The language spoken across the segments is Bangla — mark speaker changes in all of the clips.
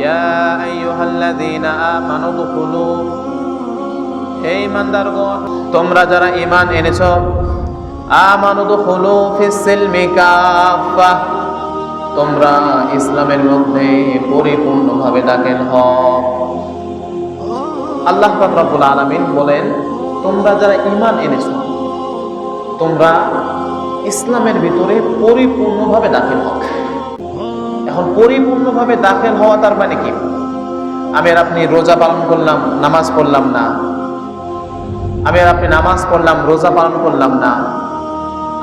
Speaker 1: ইয়া আইয়ুহাল্লাযীনা আমানু দুখুলু হে ইমানদারগণ, তোমরা যারা ইমান এনেছ, আমানু দুখুলু ফিস সিলমি কাফা তোমরা ইসলামের মধ্যে পরিপূর্ণভাবে দাখিল হও আল্লাহ পাক রব্বুল আলামিন বলেন, তোমরা যারা ইমান এনেছ, তোমরা ইসলামের ভিতরে পরিপূর্ণভাবে দাখিল হও এখন পরিপূর্ণভাবে দাখিল হওয়া তার মানে কি? আমি আর আপনি রোজা পালন করলাম, নামাজ পড়লাম না। আমি আর আপনি নামাজ পড়লাম, রোজা পালন করলাম না।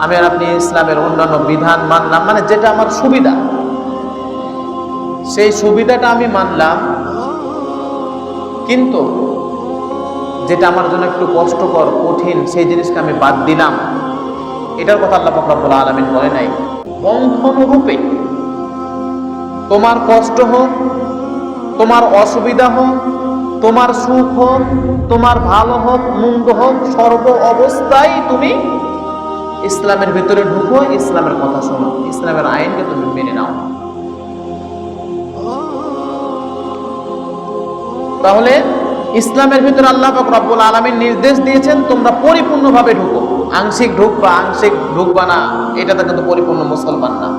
Speaker 1: আমি আর আপনি ইসলামের অন্যান্য বিধান মানলাম মানে যেটা আমার সুবিধা। সেই সুবিধাটা আমি মানলাম। কিন্তু যেটা আমার জন্য একটু কষ্টকর, কঠিন, সেই জিনিসটা আমি বাদ দিলাম। এটার কথা আল্লাহ ফকরাবুল আলমিন বলে নাই। বন্ধনরূপে তোমার কষ্ট হোক, তোমার অসুবিধা হোক, তোমার সুখ হোক, তোমার ভালো হোক, মন্দ হোক, সর্ব অবস্থায় তুমি ইসলামের ভিতরে ঢুকো, ইসলামের কথা শোনো, ইসলামের আইনকে তুমি মেনে নাও। তাহলে ইসলামের ভিতরে আল্লাহ রব্বুল আলামিন নির্দেশ দিয়েছেন, তোমরা পরিপূর্ণভাবে ঢুকো। আংশিক ঢুকবা আংশিক ঢুকবা না, এটাতে কিন্তু পরিপূর্ণ মুসলমান না।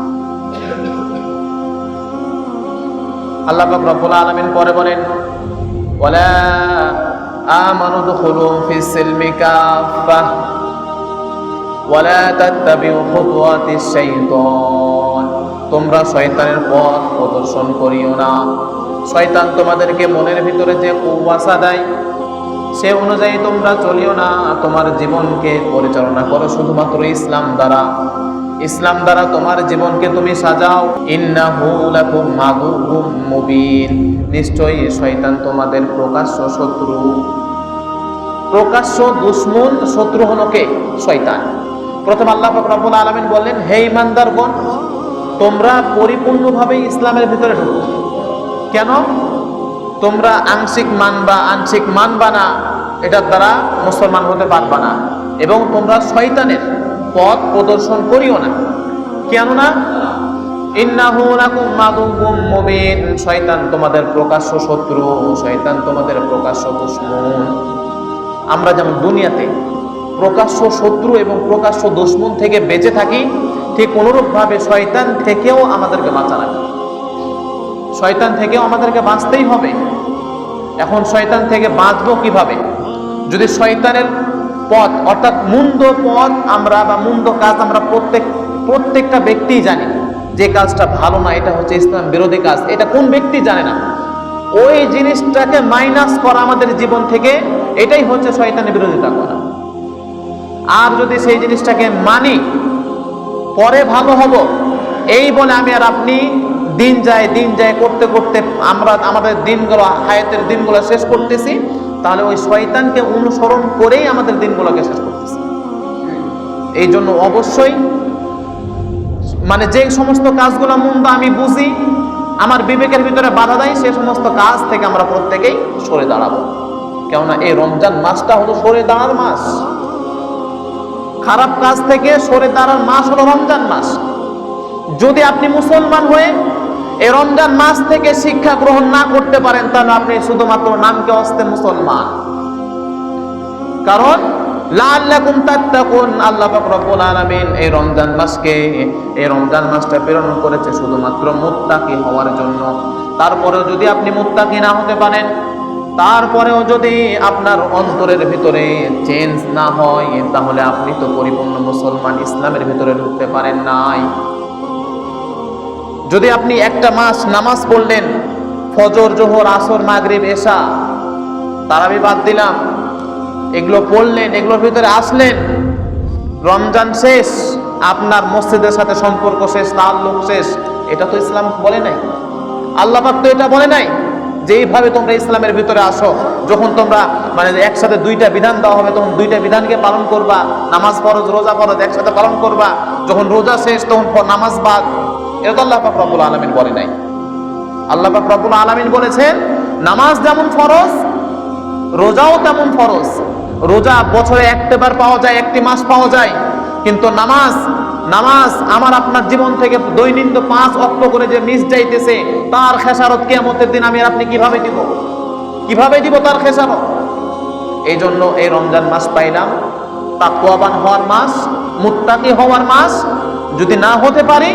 Speaker 1: আল্লাহ পাক রব্বুল পরে বলেন শাইতান। তোমরা শয়তানের পথ প্রদর্শন করিও না। শয়তান তোমাদেরকে মনের ভিতরে যে কুয়াশা দেয়, সে অনুযায়ী তোমরা চলিও না। তোমার জীবনকে পরিচালনা করো শুধুমাত্র ইসলাম দ্বারা। ইসলাম দ্বারা তোমার জীবনকে তুমি সাজাও। মুবিন। নিশ্চয়ই শয়তান তোমাদের প্রকাশ্য শত্রু। প্রকাশ্য দুশ্মন শত্রু হলো কে? শয়তান। প্রথম আল্লাহ রব্বুল আলামিন বললেন, হে ইমানদার ইমানদারগণ তোমরা পরিপূর্ণভাবে ইসলামের ভিতরে ঢুকো। কেন? তোমরা আংশিক মানবা আংশিক মানবা না। এটার দ্বারা মুসলমান হতে পারবা না। এবং তোমরা শয়তানের পথ প্রদর্শন করিও না। কেননা শয়তান তোমাদের প্রকাশ্য শত্রু, শয়তান তোমাদের প্রকাশ্য দুশমন। আমরা যেমন দুনিয়াতে প্রকাশ্য শত্রু এবং প্রকাশ্য দুশ্মন থেকে বেঁচে থাকি, ঠিক অনুরূপভাবে শয়তান থেকেও আমাদেরকে বাঁচা লাগবে শয়তান থেকেও আমাদেরকে বাঁচতেই হবে। এখন শয়তান থেকে বাঁচবো কীভাবে? যদি শয়তানের পথ, অর্থাৎ মুন্দ পথ আমরা বা মুন্দ কাজ আমরা প্রত্যেক, প্রত্যেকটা ব্যক্তিই জানি যে কাজটা ভালো না, এটা হচ্ছে ইসলাম বিরোধী কাজ। এটা কোন ব্যক্তি জানে না? ওই জিনিসটাকে মাইনাস করা আমাদের জীবন থেকে, এটাই হচ্ছে শয়তানের বিরোধিতা করা। আর যদি সেই জিনিসটাকে মানি, পরে ভালো হব। এই বলে আমি আর আপনি দিন যায় দিন যায় করতে করতে আমরা আমাদের দিনগুলো, হায়াতের দিনগুলো শেষ করতেছি। তাহলে ওই শয়তানকে অনুসরণ করেই আমাদের দিনগুলোকে শেষ করতেছি। এই জন্য অবশ্যই মানে যে সমস্ত কাজগুলো মন্দ আমি বুঝি, আমার বিবেকের ভিতরে বাধা দেয়, সে সমস্ত কাজ থেকে আমরা প্রত্যেকেই সরে দাঁড়াবো। কেননা এই রমজান মাসটা হলো সরে দাঁড়ার মাস। খারাপ কাজ থেকে সরে দাঁড়ার মাস হলো রমজান মাস। যদি আপনি মুসলমান হয়ে এই রমজান মাস থেকে শিক্ষা গ্রহণ না করতে পারেন তাহলে আপনি শুধুমাত্র নামকে অস্তে মুসলমান। কারণ লাল্লাকুম তাত্তাকুন, আল্লাহ পাক রব্বুল আলামিন এই রমজান মাসকে, এই রমজান মাসটা প্রেরণ করেছে শুধুমাত্র মুত্তাকি হওয়ার জন্য। তারপরেও যদি আপনি মুত্তাকি না হতে পারেন, তারপরেও যদি আপনার অন্তরের ভিতরে চেঞ্জ না হয়, তাহলে আপনি তো পরিপূর্ণ মুসলমান, ইসলামের ভিতরে ঢুকতে পারেন নাই। যদি আপনি একটা মাস নামাজ পড়লেন, ফজর, জোহর, আসর, মাগরিব, এশা, তারাবি বাদ দিলাম, এগুলো পড়লেন, এগুলোর ভিতরে আসলেন, রমজান শেষ, আপনার মসজিদের সাথে সম্পর্ক শেষ তাল্লুক শেষ, এটা তো ইসলাম বলে নাই। আল্লাহ পাক তো এটা বলে নাই, যে এইভাবে তোমরা ইসলামের ভিতরে আসো, যখন তোমরা মানে একসাথে দুইটা বিধান দেওয়া হবে, তখন দুইটা বিধানকে পালন করবা, নামাজ ফরজ, রোজা ফরজ একসাথে পালন করবা, যখন রোজা শেষ, তখন নামাজ বাদ এটা তো আল্লাহ রব্বুল আলামিন বলে নাই। আল্লাহ রব্বুল আলামিন বলেছেন, নামাজ যেমন ফরজ, রোজাও তেমন ফরজ। রোজা বছরে একটাবার পাওয়া যায়, একটি মাস পাওয়া যায়। কিন্তু নামাজ নামাজ আমার আপনার জীবন থেকে দৈনন্দিন পাঁচ অক্ট করে যে মিস যাইতেছে, তার খেসারত কিয়ামতের দিন আমি আপনি কীভাবে দিব? কীভাবে দিব তার খেসারত? এই জন্য এই রমজান মাস পাইলাম তাকুয়াবান হওয়ার মাস, মুত্তাকি হওয়ার মাস, যদি না হতে পারি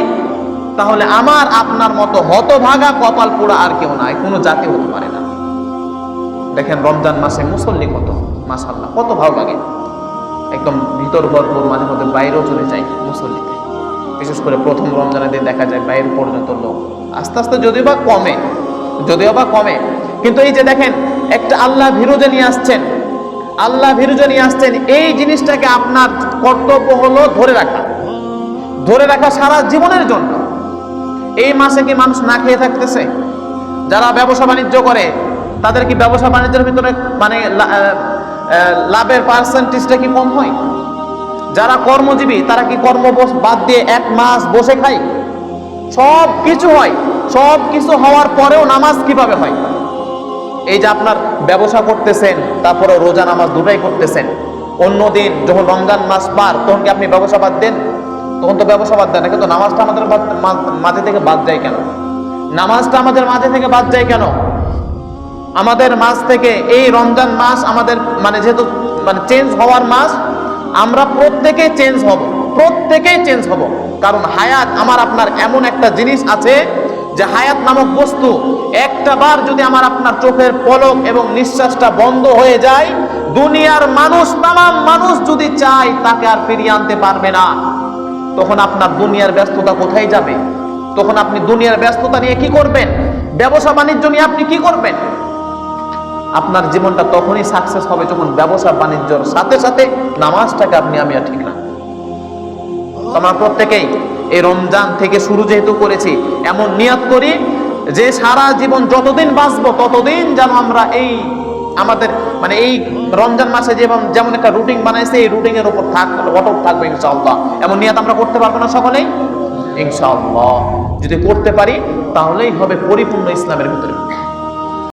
Speaker 1: তাহলে আমার, আপনার মতো হতভাগা কপাল পোড়া আর কেউ নাই, কোনো জাতি হতে পারে না। দেখেন রমজান মাসে মুসল্লি কত? মাসাল্লাহ কত ভালো লাগে। একদম ভিতর ভরপুর, মাঝে মধ্যে বাইরেও চলে যায় মুসল্লিতে বিশেষ করে প্রথম রমজানের দিন দেখা যায় বাইরে পর্যন্ত লোক। আস্তে আস্তে যদিও বা কমে, যদিও বা কমে। কিন্তু এই যে দেখেন, একটা আল্লাহ ভিরুজে নিয়ে আসছেন। আল্লাহ ভিরুজে নিয়ে আসছেন, এই জিনিসটাকে আপনার কর্তব্য হলো ধরে রাখা। ধরে রাখা সারা জীবনের জন্য। এই মাসে কি মানুষ না খেয়ে থাকতেছে? যারা ব্যবসা বাণিজ্য করে, তাদের কি ব্যবসা বাণিজ্যের ভিতরে মানে লাভের পার্সেন্টেজটা কি কম হয়? যারা কর্মজীবী, তারা কি কর্ম বাদ দিয়ে এক মাস বসে খায়? সব কিছু হয়। সব কিছু হওয়ার পরেও নামাজ কীভাবে হয়? এই যে আপনার ব্যবসা করতেছেন তারপরে রোজা নামাজ দুটাই করতেছেন। অন্যদিন যখন রমজান মাস পার, তখন কি আপনি ব্যবসা বাদ দেন? তখন তো ব্যবসা বাদ দেন না, কিন্তু নামাজটা আমাদের মাঝে থেকে বাদ যায় কেন? নামাজটা আমাদের মাঝে থেকে বাদ যায় কেন? আমাদের মাস থেকে এই রমজান মাস আমাদের মানে যেহেতু মানে চেঞ্জ হওয়ার মাস, আমরা প্রত্যেকেই চেঞ্জ হব, প্রত্যেকেই চেঞ্জ হব। কারণ হায়াত আমার আপনার এমন একটা জিনিস আছে যে হায়াত নামক বস্তু একটা বার যদি আমার আপনার চোখের পলক এবং নিঃশ্বাসটা বন্ধ হয়ে যায়, দুনিয়ার মানুষ তাম মানুষ যদি চায় তাকে আর ফিরিয়ে আনতে পারবে না। তখন আপনার দুনিয়ার ব্যস্ততা কোথায় যাবে? তখন আপনি দুনিয়ার ব্যস্ততা নিয়ে কি করবেন? ব্যবসা বাণিজ্য নিয়ে আপনি কি করবেন? আপনার জীবনটা তখনই সাকসেস হবে যখন ব্যবসা বাণিজ্যর সাথে সাথে নামাজটাকে আপনি আমি আর ঠিক না আমরা প্রত্যেকেই এই রমজান থেকে শুরু যেহেতু করেছি, এমন নিয়াত করি যে সারা জীবন যতদিন বাঁচবো ততদিন যেন আমরা এই আমাদের মানে এই রমজান মাসে যেমন যেমন একটা রুটিন বানাইছে, এই রুটিন এর উপর থাক অটক থাকবে ইনশাআল্লাহ। এমন নিয়ত আমরা করতে পারব না সকলেই? ইনশাআল্লাহ। যদি করতে পারি, তাহলেই হবে পরিপূর্ণ ইসলামের ভিতরে।